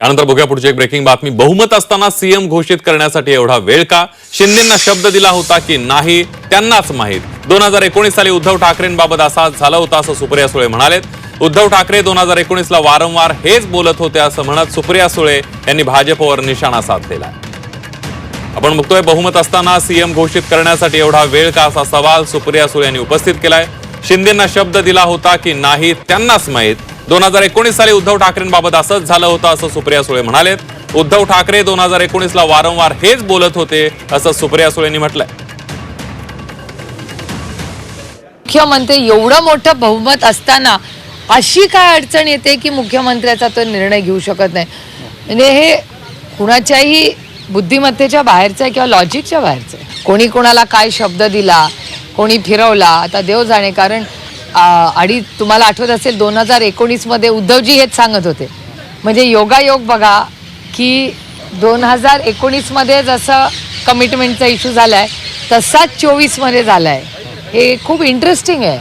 यानंतर बघूया पुढची एक ब्रेकिंग बातमी. बहुमत असताना सीएम घोषित करण्यासाठी एवढा वेळ का? शिंदेना शब्द दिला होता की नाही त्यांनाच माहीत. दोन हजार एकोणीस साली उद्धव ठाकरेंबाबत असा झाला होता असं सुप्रिया सुळे म्हणालेत. उद्धव ठाकरे दोन हजार एकोणीस ला वारंवार हेच बोलत होते असं म्हणत सुप्रिया सुळे यांनी भाजपवर निशाणा साधलेला आपण बघतोय बहुमत असताना सीएम घोषित करण्यासाठी एवढा वेळ का असा सवाल सुप्रिया सुळे यांनी उपस्थित केलाय. शिंदेना शब्द दिला होता की नाही त्यांनाच माहीत. दोन हजार एकोणीस साली उद्धव ठाकरेंबाबत असंच झालं होतं असं सुप्रिया सुळे म्हणाले. उद्धव ठाकरे दोन हजार एकोणीस ला वारंवार हेच बोलत होते असं सुप्रिया सुळेंनी म्हटलंय. मुख्यमंत्री एवढं मोठं बहुमत असताना अशी काय अडचण येते की मुख्यमंत्र्याचा तो निर्णय घेऊ शकत नाही? म्हणजे हे कुणाच्याही बुद्धिमत्तेच्या बाहेरचं आहे किंवा लॉजिकच्या बाहेरचं आहे? कोणी कोणाला काय शब्द दिला कोणी फिरवला आता देव जाणे कारण आणि तुम्हाला आठवत असेल दोन हजार एकोणीसमध्ये उद्धवजी हेच सांगत होते. म्हणजे योगायोग बघा की दोन हजार एकोणीसमध्ये जसं कमिटमेंटचा इश्यू झाला आहे तसाच चोवीसमध्ये झाला आहे हे खूप इंटरेस्टिंग आहे.